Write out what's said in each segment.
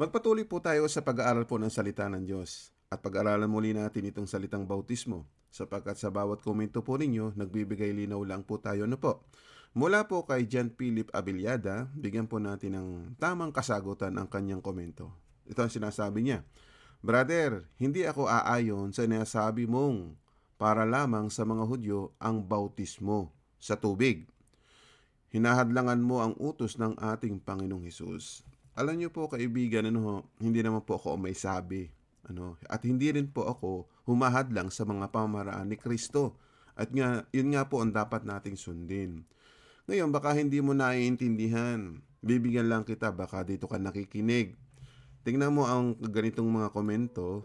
Magpatuloy po tayo sa pag-aaral po ng salita ng Diyos at pag-aralan muli natin itong salitang bautismo sapagkat sa bawat komento po ninyo, nagbibigay linaw lang po tayo na po. Mula po kay John Philip Abiliada, bigyan po natin ng tamang kasagutan ang kanyang komento. Ito ang sinasabi niya. Brother, hindi ako aayon sa nasabi mong para lamang sa mga Hudyo ang bautismo sa tubig. Hinahadlangan mo ang utos ng ating Panginoong Hesus. Alam niyo po kaibigan, ano, hindi naman po ako may sabi. Ano, at hindi rin po ako humahadlang sa mga pamamaraan ni Kristo. At nga, yun nga po ang dapat nating sundin. Ngayon, baka hindi mo naiintindihan. Bibigyan lang kita, baka dito ka nakikinig. Tingnan mo ang ganitong mga komento.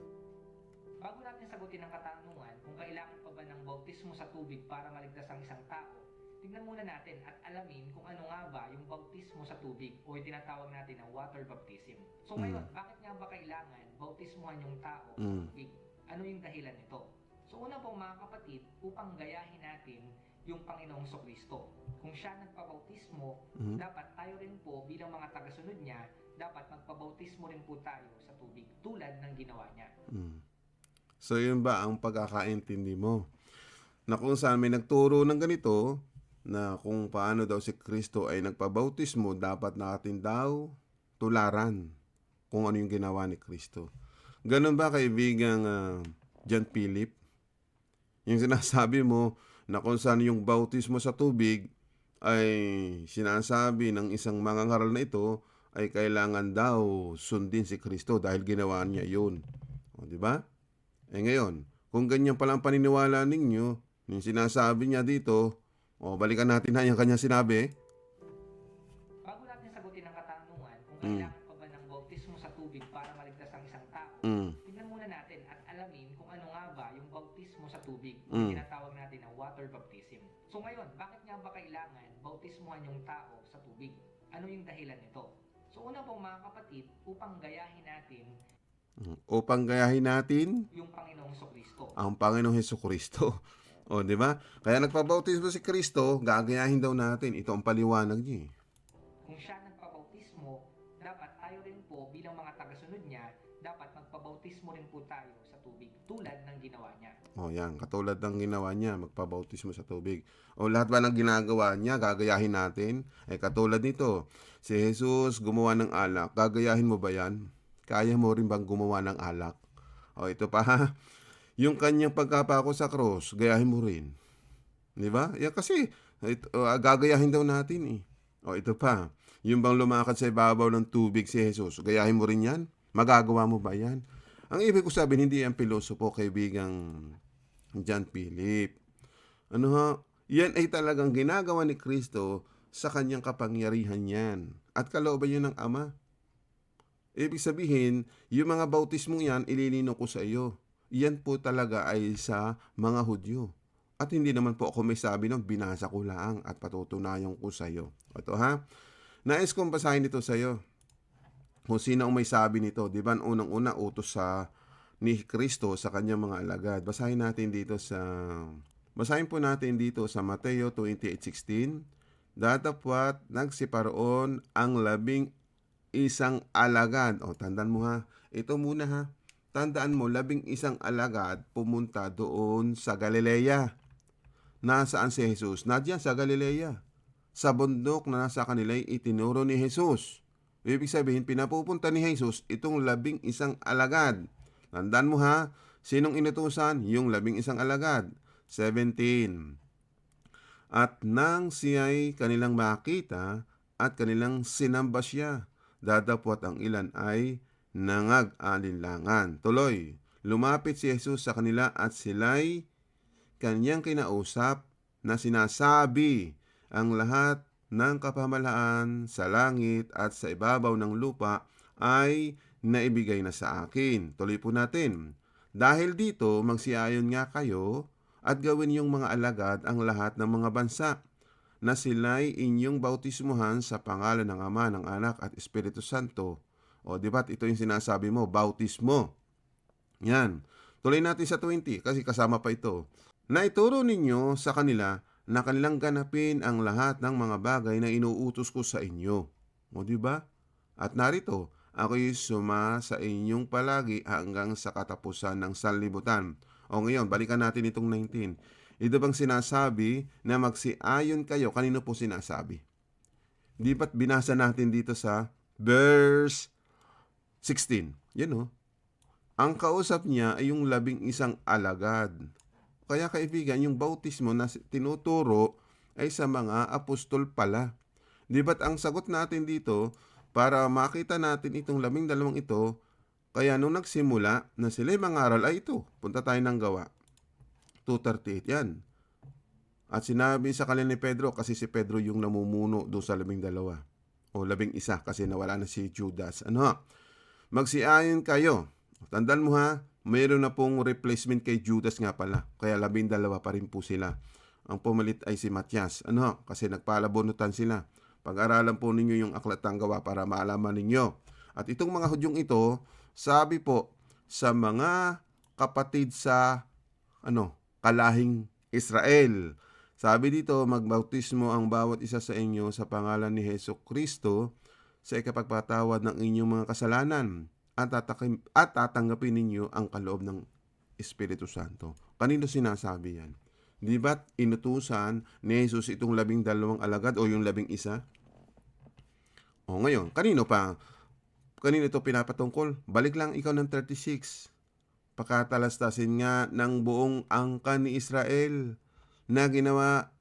Tubig o yung tinatawag natin na water baptism. So ngayon, bakit nga ba kailangan bautismuhan yung tao sa Mm. tubig? Ano yung dahilan nito? So una po mga kapatid, upang gayahin natin yung Panginoong Kristo. Kung siya nagpabautismo, Mhm. dapat tayo rin po bilang mga tagasunod niya, dapat magpabautismo rin po tayo sa tubig tulad ng ginawa niya. Mm. So yun ba ang pagkakaintindi mo? Na kung saan may nagturo ng ganito, na kung paano daw si Kristo ay nagpabautismo, dapat natin daw tularan kung ano yung ginawa ni Kristo. Ganun ba kaibigang ah, John Philip? Yung sinasabi mo na kung saan yung bautismo sa tubig ay sinasabi ng isang mangangaral na ito ay kailangan daw sundin si Kristo dahil ginawa niya yun. O, di ba? Eh ngayon, kung ganyan pala ang paniniwala ninyo, yung sinasabi niya dito, o balikan natin na yung kanya sinabi, Bago natin sagutin ang katanungan kung Mm. kailangan pa ba ng bautismo sa tubig para maligtas ang isang tao, mm, tignan muna natin at alamin kung ano nga ba yung bautismo sa tubig, Mm. yung tinatawag natin na water baptism. So ngayon, bakit nga ba kailangan bautismuhan yung tao sa tubig? Ano yung dahilan nito? So una po mga kapatid, upang gayahin natin mm, upang gayahin natin yung Panginoong Kristo. ang Panginoong Heso Kristo. O, di ba? Kaya nagpabautismo si Kristo, gagayahin daw natin. Ito ang paliwanag niya. eh. Kung siya nagpabautismo, dapat tayo rin po bilang mga tagasunod niya, dapat magpabautismo rin po tayo sa tubig tulad ng ginawa niya. O, yan. Katulad ng ginawa niya, magpabautismo sa tubig. O, lahat ba ng ginagawa niya, gagayahin natin? Eh, katulad nito, si Jesus gumawa ng alak. Gagayahin mo ba yan? Kaya mo rin bang gumawa ng alak? O, ito pa ha. Yung kanyang pagkapako sa cross, gayahin mo rin. Di ba? Yan kasi, ito, uh, gagayahin daw natin eh. O, ito pa. Yung bang lumakad sa ibabaw ng tubig si Jesus, gayahin mo rin yan? Magagawa mo ba yan? Ang ibig ko sabihin, hindi yan pilosopo, kaibigang John Philip. Ano ha? Yan ay talagang ginagawa ni Kristo sa kanyang kapangyarihan yan. At kalooban yun ng Ama. Ibig sabihin, yung mga bautismong yan, ililino ko sa iyo. Yan po talaga ay sa mga Hudyo. At hindi naman po ako may sabi ng binasa ko lang at patutunayan ko sa iyo. Ito ha. Nais kong basahin ito sa iyo. Kung sino ang may sabi nito. Di ba unang-una utos sa ni Kristo sa kanyang mga alagad. Basahin natin dito sa Basahin po natin dito sa Mateo 28:16. Datapwat nagsiparoon ang labing isang alagad. O, tandaan mo ha. Ito muna ha. Tandaan mo, labing isang alagad pumunta doon sa Galilea. Nasaan si Jesus? Nadyan sa Galilea. Sa bundok na nasa kanila itinuro ni Jesus. Ibig sabihin, pinapupunta ni Jesus itong labing isang alagad. Tandaan mo ha, sinong inutusan? Yung labing isang alagad. 17. At nang siya'y kanilang makita at kanilang sinamba siya, dadapwat ang ilan ay nangag-alinlangan. Tuloy, lumapit si Jesus sa kanila at sila'y kanyang kinausap na sinasabi ang lahat ng kapamalaan sa langit at sa ibabaw ng lupa ay naibigay na sa akin. Tuloy po natin. Dahil dito, magsiayon nga kayo at gawin yung mga alagad ang lahat ng mga bansa na sila'y inyong bautismuhan sa pangalan ng Ama, ng Anak at Espiritu Santo. O, di ba? Ito yung sinasabi mo, bautismo. Yan. Tuloy natin sa 20 kasi kasama pa ito. Na ituro ninyo sa kanila na kanilang ganapin ang lahat ng mga bagay na inuutos ko sa inyo. O, di ba? At narito, ako'y suma sa inyong palagi hanggang sa katapusan ng sanlibutan. O ngayon, balikan natin itong 19. Ito bang sinasabi na magsiayon kayo? Kanino po sinasabi? Di ba't binasa natin dito sa verse 16? Yan o. Ang kausap niya ay yung labing isang alagad. Kaya kaibigan, yung bautismo na tinuturo ay sa mga apostol pala. Di ba't ang sagot natin dito, para makita natin itong labing dalawang ito, kaya nung nagsimula na sila'y mangaral ay ito, punta tayo ng gawa. 2.38 yan. At sinabi sa kanila ni Pedro, kasi si Pedro yung namumuno doon sa labing dalawa. O labing isa, kasi nawala na si Judas. Ano? Magsiayon kayo. Tandaan mo ha, mayroon na pong replacement kay Judas nga pala. Kaya labing dalawa pa rin po sila. Ang pumalit ay si Matias. Ano? Kasi nagpalabunutan sila. Pag-aralan po ninyo yung aklatang gawa para maalaman ninyo. At itong mga hudyong ito, sabi po sa mga kapatid sa ano, kalahing Israel. Sabi dito, magbautismo ang bawat isa sa inyo sa pangalan ni Heso Kristo sa ikapagpatawad ng inyong mga kasalanan at, tatakim, at tatanggapin ninyo ang kaloob ng Espiritu Santo. Kanino sinasabi yan? Di ba't inutusan ni Jesus itong labing dalawang alagad o yung labing isa? O ngayon, kanino pa? Kanino ito pinapatungkol? Balik lang ikaw ng 36. Pakatalastasin nga ng buong angka ni Israel na ginawa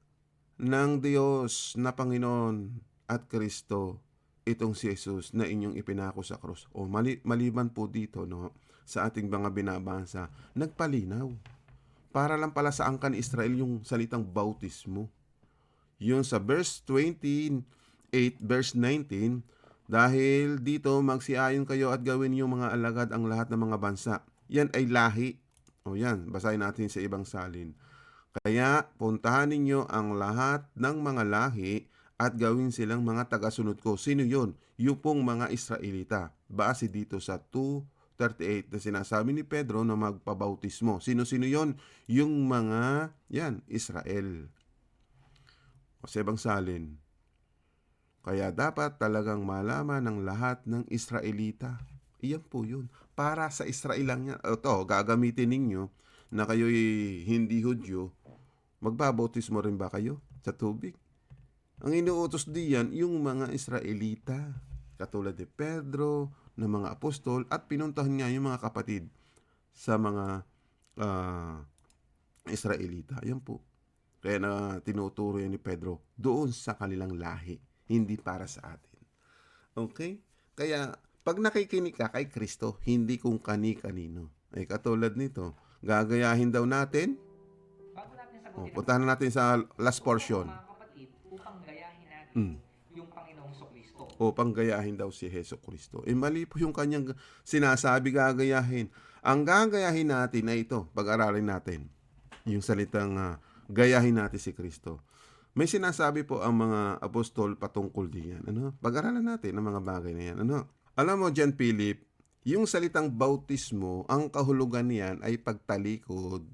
ng Diyos na Panginoon at Kristo itong si Jesus na inyong ipinako sa krus. O mali, maliban po dito no, sa ating mga binabasa, nagpalinaw. Para lang pala sa angka ni Israel yung salitang bautismo. Yung sa verse 28, verse 19, dahil dito magsiayon kayo at gawin yung mga alagad ang lahat ng mga bansa. Yan ay lahi. O yan, basahin natin sa ibang salin. Kaya puntahan ninyo ang lahat ng mga lahi at gawin silang mga tagasunod ko. Sino yon? Yung pong mga Israelita. Base dito sa 2.38 na sinasabi ni Pedro na magpabautismo. Sino-sino yon? Yung mga, yan, Israel. O sa ibang salin. Kaya dapat talagang malaman ng lahat ng Israelita. Iyan po yun. Para sa Israel lang yan. Ito, gagamitin ninyo na kayo'y hindi Hudyo, magbabautismo rin ba kayo sa tubig? Ang inuutos diyan, yung mga Israelita, katulad ni Pedro, ng mga apostol, at pinuntahan nga yung mga kapatid sa mga ah, Israelita. Yan po. Kaya na tinuturo yan ni Pedro doon sa kanilang lahi, hindi para sa atin. Okay? Kaya, pag nakikinig ka kay Kristo, hindi kung kani-kanino. Ay katulad nito, gagayahin daw natin. O, sagutin puntahan na natin sa last portion. mga kapatid, upang gayahin natin Mm. yung Panginoong Kristo. O panggayahin daw si Heso Kristo. Eh mali po yung kanyang sinasabi gagayahin. Ang gagayahin natin na ito, pag-aralin natin, yung salitang ah, gayahin natin si Kristo. May sinasabi po ang mga apostol patungkol diyan. Ano? Pag-aralan natin ang mga bagay na yan. Ano? Alam mo, Jan Philip, yung salitang bautismo, ang kahulugan niyan ay pagtalikod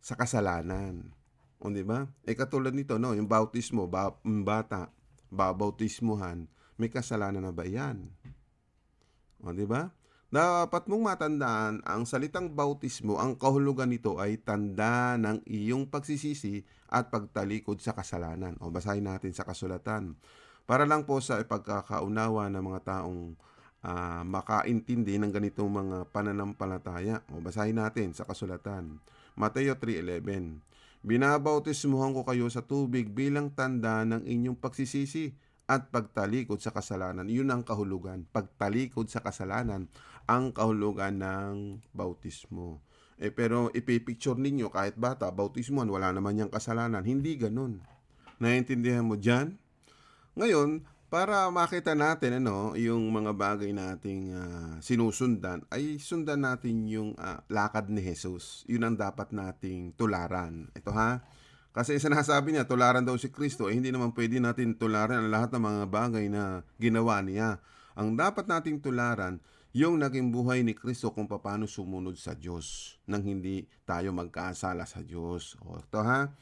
sa kasalanan. O di ba? Eh katulad nito, no, yung bautismo, ba, yung bata, babautismuhan, may kasalanan na ba yan? O di ba? Dapat mong matandaan, ang salitang bautismo, ang kahulugan nito ay tanda ng iyong pagsisisi at pagtalikod sa kasalanan. O basahin natin sa kasulatan. Para lang po sa ipagkakaunawa ng mga taong ah, makaintindi ng ganitong mga pananampalataya. O basahin natin sa kasulatan. Mateo 3.11 Binabautismuhan ko kayo sa tubig bilang tanda ng inyong pagsisisi at pagtalikod sa kasalanan. Yun ang kahulugan. Pagtalikod sa kasalanan ang kahulugan ng bautismo. Eh pero ipipicture ninyo kahit bata, bautismuhan, wala naman niyang kasalanan. Hindi ganun. Naiintindihan mo dyan? Ngayon, para makita natin ano, yung mga bagay nating ah, sinusundan, ay sundan natin yung ah, lakad ni Jesus. Yun ang dapat nating tularan. Ito ha. Kasi sinasabi niya, tularan daw si Kristo. Eh, hindi naman pwede natin tularan ang lahat ng mga bagay na ginawa niya. Ang dapat nating tularan, yung naging buhay ni Kristo kung paano sumunod sa Diyos nang hindi tayo magkasala sa Diyos. O, ito ha.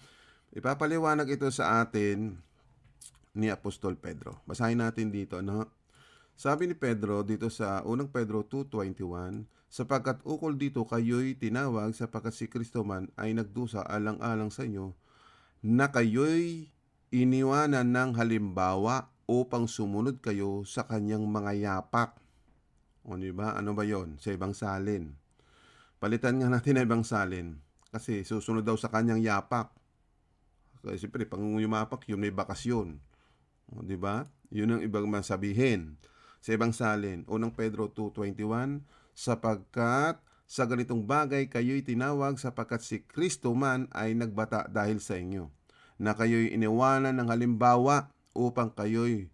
Ipapaliwanag ito sa atin ni Apostol Pedro. Basahin natin dito, no? Sabi ni Pedro dito sa unang Pedro 2.21, sapagkat ukol dito kayo'y tinawag sapagkat si Kristo man ay nagdusa alang-alang sa inyo na kayo'y iniwanan ng halimbawa upang sumunod kayo sa kanyang mga yapak. O di ba? Ano ba yon? Sa ibang salin. Palitan nga natin na ibang salin. Kasi susunod daw sa kanyang yapak. Kasi siyempre, pang yumapak, yun may bakasyon. O, di ba? Yun ang ibang masabihin. Sa ibang salin, unang Pedro 2.21, sapagkat sa ganitong bagay kayo'y tinawag sapagkat si Kristo man ay nagbata dahil sa inyo, na kayo'y iniwanan ng halimbawa upang kayo'y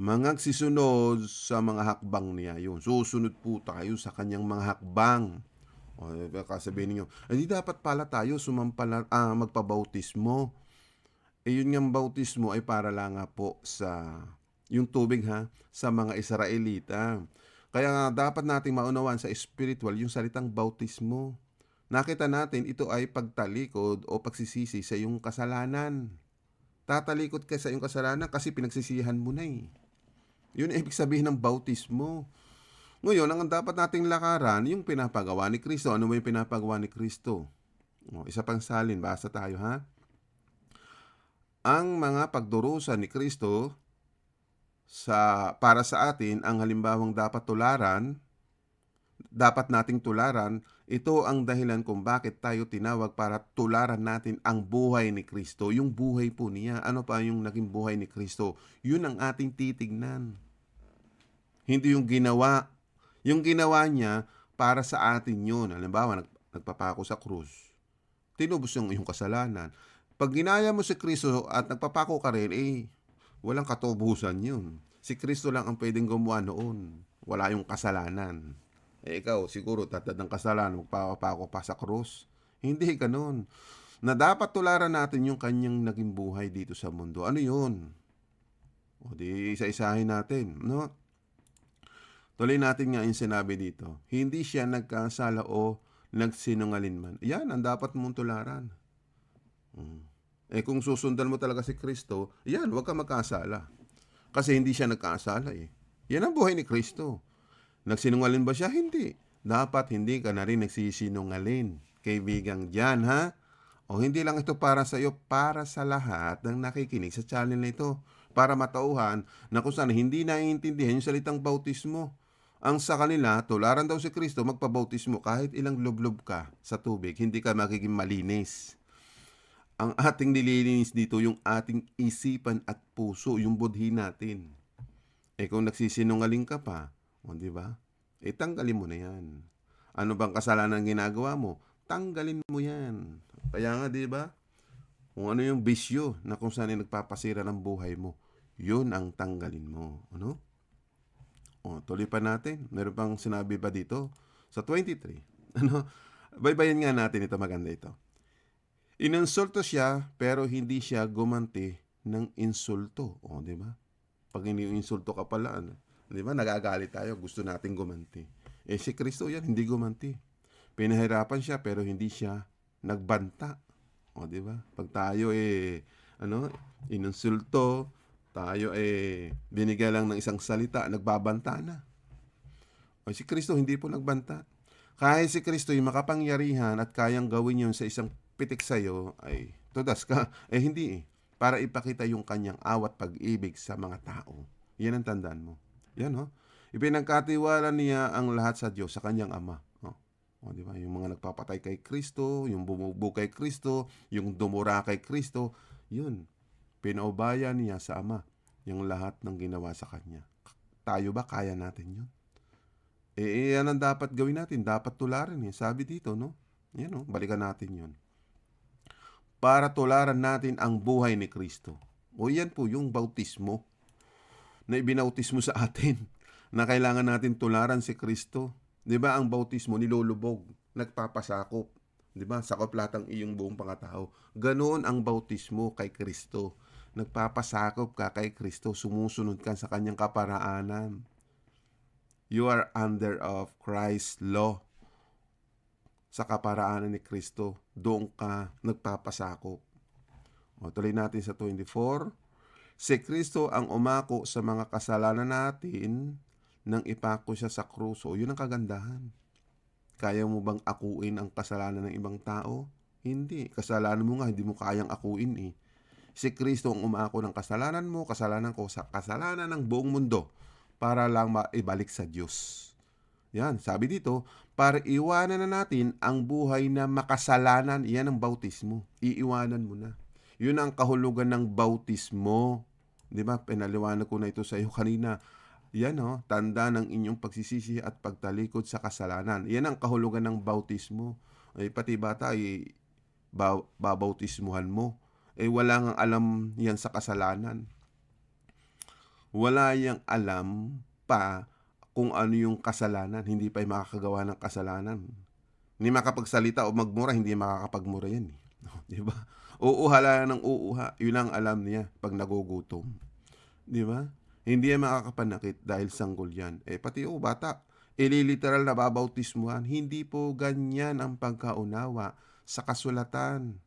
mangagsisunod sa mga hakbang niya. Yun, susunod po tayo sa kanyang mga hakbang. O, baka sabihin ninyo, hindi dapat pala tayo sumampala, ah, magpabautismo. Eh, yun nga bautismo ay para lang nga po sa yung tubig ha, sa mga Israelita. Kaya nga dapat nating maunawan sa spiritual yung salitang bautismo. Nakita natin ito ay pagtalikod o pagsisisi sa iyong kasalanan. Tatalikod ka sa iyong kasalanan kasi pinagsisihan mo na eh. Yun ang ibig sabihin ng bautismo. Ngayon, ang dapat nating lakaran, yung pinapagawa ni Kristo. Ano ba yung pinapagawa ni Kristo? O, isa pang salin, basa tayo ha. Ang mga pagdurusa ni Kristo sa para sa atin ang halimbawang dapat tularan, dapat nating tularan, ito ang dahilan kung bakit tayo tinawag para tularan natin ang buhay ni Kristo. Yung buhay po niya, ano pa yung naging buhay ni Kristo? Yun ang ating titignan. Hindi yung ginawa. Yung ginawa niya para sa atin yun. Halimbawa, nag, nagpapako sa krus. Tinubos yung iyong kasalanan. Pag ginaya mo si Kristo at nagpapako ka rin, eh, walang katubusan yun. Si Kristo lang ang pwedeng gumawa noon. Wala yung kasalanan. Eh ikaw, siguro tatad ng kasalanan, magpapako pa sa krus. Hindi ganun. Na dapat tularan natin yung kanyang naging buhay dito sa mundo. Ano yun? O di isa-isahin natin, no? Tuloy natin nga yung sinabi dito. Hindi siya nagkasala o nagsinungalin man. Yan ang dapat mong tularan. Mm. Eh kung susundan mo talaga si Kristo, yan, huwag ka magkasala. Kasi hindi siya nagkasala eh. Yan ang buhay ni Kristo. Nagsinungalin ba siya? Hindi. Dapat hindi ka na rin nagsisinungalin. Kaibigang dyan, ha? O hindi lang ito para sa iyo, para sa lahat ng nakikinig sa channel na ito. Para matauhan na kung saan hindi naiintindihan yung salitang bautismo. Ang sa kanila, tularan daw si Kristo magpabautismo kahit ilang lublob ka sa tubig, hindi ka magiging malinis. Ang ating nililinis dito yung ating isipan at puso, yung budhi natin. Eh kung nagsisinungaling ka pa, o di ba? Eh tanggalin mo na yan. Ano bang kasalanan ginagawa mo? Tanggalin mo yan. Kaya nga, di ba? Kung ano yung bisyo na kung saan nagpapasira ng buhay mo, yun ang tanggalin mo. Ano? O, tuloy pa natin. Meron pang sinabi ba dito? Sa 23. Ano? Baybayin nga natin ito. Maganda ito. Inonsulto siya, pero hindi siya gumanti ng insulto. O, di ba? Pag ini-insulto ka pala, ano? Di ba? Nagagalit tayo. Gusto nating gumanti. Eh, si Kristo yan, hindi gumanti. Pinahirapan siya, pero hindi siya nagbanta. O, di ba? Pag tayo eh, ano, inonsulto, tayo eh, binigay lang ng isang salita, nagbabanta na. O, si Kristo hindi po nagbanta. Kahit si Kristo yung makapangyarihan at kayang gawin yun sa isang pitik sa'yo, ay tudas ka. Eh hindi eh. Para ipakita yung kanyang awat pag-ibig sa mga tao. Yan ang tandaan mo. Yan ho. Ipinagkatiwala niya ang lahat sa Diyos, sa kanyang Ama. O, o di ba? Yung mga nagpapatay kay Kristo, yung bumubo kay Kristo, yung dumura kay Kristo, yun. Pinaubaya niya sa Ama yung lahat ng ginawa sa Kanya. Tayo ba kaya natin yun? Eh, yan ang dapat gawin natin. Dapat tularan eh. Sabi dito, no? Yan, no? Balikan natin yun. Para tularan natin ang buhay ni Kristo. O yan po yung bautismo na ibinautismo sa atin na kailangan natin tularan si Kristo. 'Di ba ang bautismo nilulubog, nagpapasakop, 'di ba? Sakop lahat ang iyong buong pangatao. Ganoon ang bautismo kay Kristo. Nagpapasakop ka kay Kristo, sumusunod ka sa kanyang kaparaanan. You are under of Christ's law. Sa kaparaanan ni Kristo, doon ka nagpapasakop. O, tuloy natin sa 24. Si Kristo ang umako sa mga kasalanan natin nang ipako siya sa krus. O, yun ang kagandahan. Kaya mo bang akuin ang kasalanan ng ibang tao? Hindi. Kasalanan mo nga, hindi mo kayang akuin eh. Si Kristo ang umako ng kasalanan mo, kasalanan ko, sa kasalanan ng buong mundo para lang maibalik sa Diyos. Yan, sabi dito, para iwanan na natin ang buhay na makasalanan, yan ang bautismo. Iiwanan mo na. Yun ang kahulugan ng bautismo. Di ba? Pinaliwanag ko na ito sa iyo kanina. Yan oh, tanda ng inyong pagsisisi at pagtalikod sa kasalanan. Yan ang kahulugan ng bautismo. Ay pati bata ay ba- babautismuhan mo. Eh wala nga alam yan sa kasalanan. Wala yang alam pa kung ano yung kasalanan. Hindi pa yung makakagawa ng kasalanan. Hindi makapagsalita o magmura, hindi makakapagmura yan. Eh. Di ba? Uuhala ng uuha. Yun ang alam niya pag nagugutom. Di ba? Hindi yan makakapanakit dahil sanggol yan. Eh, pati o bata, ililiteral na babautismuhan. Hindi po ganyan ang pagkaunawa sa kasulatan.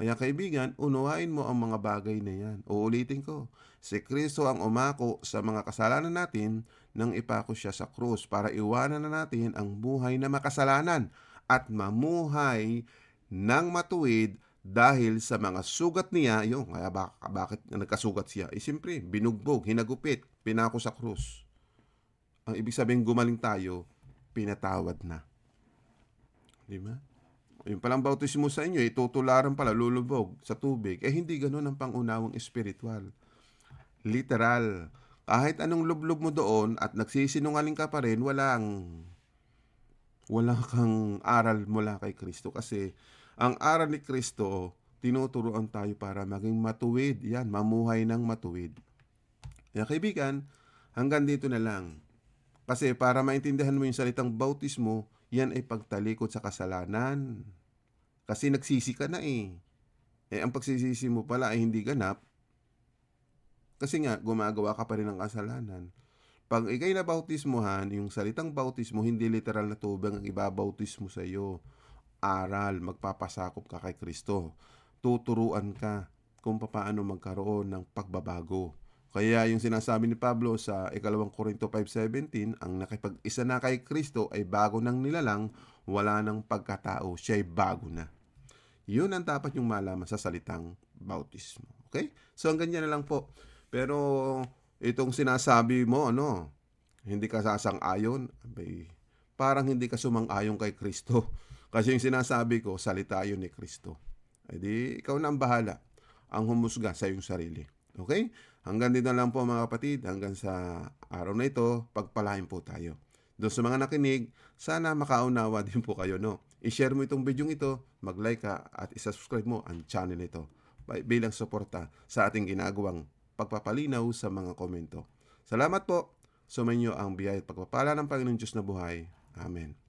Kaya kaibigan, unawain mo ang mga bagay na yan. Uulitin ko, si Kristo ang umako sa mga kasalanan natin nang ipako siya sa krus para iwanan na natin ang buhay na makasalanan at mamuhay ng matuwid dahil sa mga sugat niya, yun, kaya bak- bakit nagkasugat siya? Eh, siyempre, binugbog, hinagupit, pinako sa krus. Ang ibig sabihin, gumaling tayo, pinatawad na. Di ba? Yung palang bautismo sa inyo, itutularan pala, lulubog sa tubig. Eh, hindi ganun ang pangunawang espiritual. Literal. Kahit anong lublob mo doon at nagsisinungaling ka pa rin, walang wala kang aral mula kay Kristo. Kasi ang aral ni Kristo, tinuturoan tayo para maging matuwid. Yan, mamuhay ng matuwid. Kaya kaibigan, hanggang dito na lang. Kasi para maintindihan mo yung salitang bautismo, yan ay pagtalikod sa kasalanan. Kasi nagsisi ka na eh. Eh, ang pagsisisi mo pala ay hindi ganap. Kasi nga, gumagawa ka pa rin ng kasalanan. Pag ikay na bautismuhan, yung salitang bautismo, hindi literal na tubig ang ibabautismo sa iyo. Aral, magpapasakop ka kay Kristo. Tuturuan ka kung paano magkaroon ng pagbabago. Kaya yung sinasabi ni Pablo sa ikalawang Korinto 5.17, ang nakipag-isa na kay Kristo ay bago ng nilalang, wala ng pagkatao, siya ay bago na. Yun ang dapat yung malaman sa salitang bautismo. Okay? So, ang ganyan na lang po. Pero, itong sinasabi mo, ano, hindi ka sasang-ayon, abay, parang hindi ka sumang-ayon kay Kristo. Kasi yung sinasabi ko, salita yun ni Kristo. E di, ikaw na ang bahala. Ang humusga sa iyong sarili. Okay? Hanggang dito lang po mga kapatid. Hanggang sa araw na ito, pagpalain po tayo. Doon sa mga nakinig, sana makaunawa din po kayo, no? I-share mo itong video ito, mag-like ka, at isubscribe mo ang channel nito Bi- bilang suporta sa ating ginagawang pagpapalinaw sa mga komento. Salamat po. Sumainyo ang biyaya at pagpapala ng Panginoon Diyos na buhay. Amen.